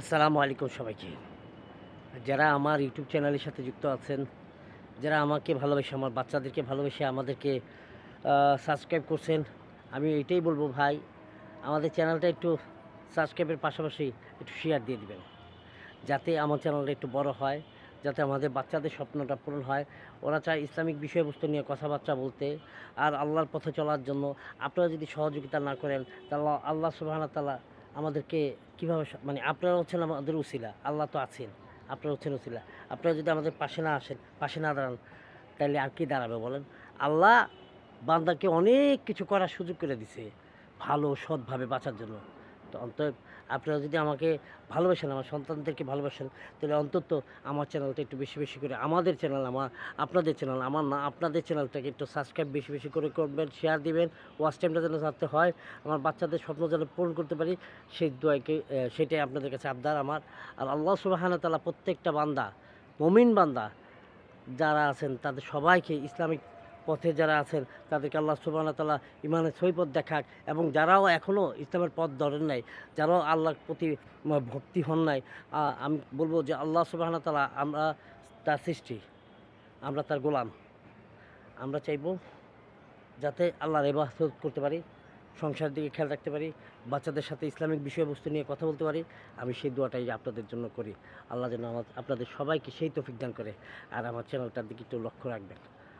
আসসালামু আলাইকুম সবাইকে। যারা আমার ইউটিউব চ্যানেলের সাথে যুক্ত আছেন, যারা আমাকে ভালোবেসে, আমার বাচ্চাদেরকে ভালোবেসে আমাদেরকে সাবস্ক্রাইব করছেন, আমি এটাই বলব ভাই, আমাদের চ্যানেলটা একটু সাবস্ক্রাইবের পাশাপাশি একটু শেয়ার দিয়ে দিবেন। যাতে আমার চ্যানেলটা একটু বড় হয়, যাতে আমাদের বাচ্চাদের স্বপ্নটা পূরণ হয়। ওরা চায় ইসলামিক বিষয়বস্তু নিয়ে কথাবার্তা বলতে, আর আল্লাহর পথে চলার জন্য। আপনারা যদি সহযোগিতা না করেন, তাহলে আল্লাহ সুবাহ তালা আমাদেরকে কীভাবে মানে আপনারা হচ্ছেন আমাদের উসিলা, আল্লাহ তো আছেন, আপনারা হচ্ছেন উসিলা। আপনারা যদি আমাদের পাশে না আসেন, পাশে না দাঁড়ান তাহলে আর কি দাঁড়াবে বলেন? আল্লাহ বান্দাকে অনেক কিছু করার সুযোগ করে দিছে, ভালো, সৎভাবে বাঁচার জন্য। তো অন্তত আপনারা যদি আমাকে ভালোবাসেন, আমার সন্তানদেরকে ভালোবাসেন, তাহলে অন্তত আমার চ্যানেলটা একটু বেশি বেশি করে, আমাদের চ্যানেল, আমার, আপনাদের চ্যানেল, আমার না, আপনাদের চ্যানেলটাকে একটু সাবস্ক্রাইব বেশি বেশি করে করবেন শেয়ার দিবেন ওয়াচ টাইমটা যেন যাতে হয়, আমার বাচ্চাদের স্বপ্ন যেন পূরণ করতে পারি, সেই দোয়াকে সেটাই আপনাদের কাছে আবদার আমার। আর আল্লাহ সুবাহানা তালা প্রত্যেকটা বান্দা, মমিন বান্দা, যারা আছেন, তাদের সবাইকে ইসলামিক পথে যারা আছেন, তাদেরকে আল্লাহ সুবাহ তালা ইমানের সৈপথ দেখাক এবং যারাও এখনও ইসলামের পথ ধরেন নাই, যারাও আল্লাহর প্রতি ভক্তি হন নাই আমি বলব যে আল্লাহ সুবাহ তালা আমরা তার সৃষ্টি, আমরা তার গোলাম। আমরা চাইব যাতে আল্লাহর এবাদত করতে পারি, সংসারের দিকে খেয়াল রাখতে পারি, বাচ্চাদের সাথে ইসলামিক বিষয়বস্তু নিয়ে কথা বলতে পারি, আমি সেই দোয়াটাই আপনাদের জন্য করি। আল্লাহ যেন আমার, আপনাদের সবাইকে সেই তৌফিক দান করে। আর আমার চ্যানেলটার দিকে একটু লক্ষ্য রাখবেন।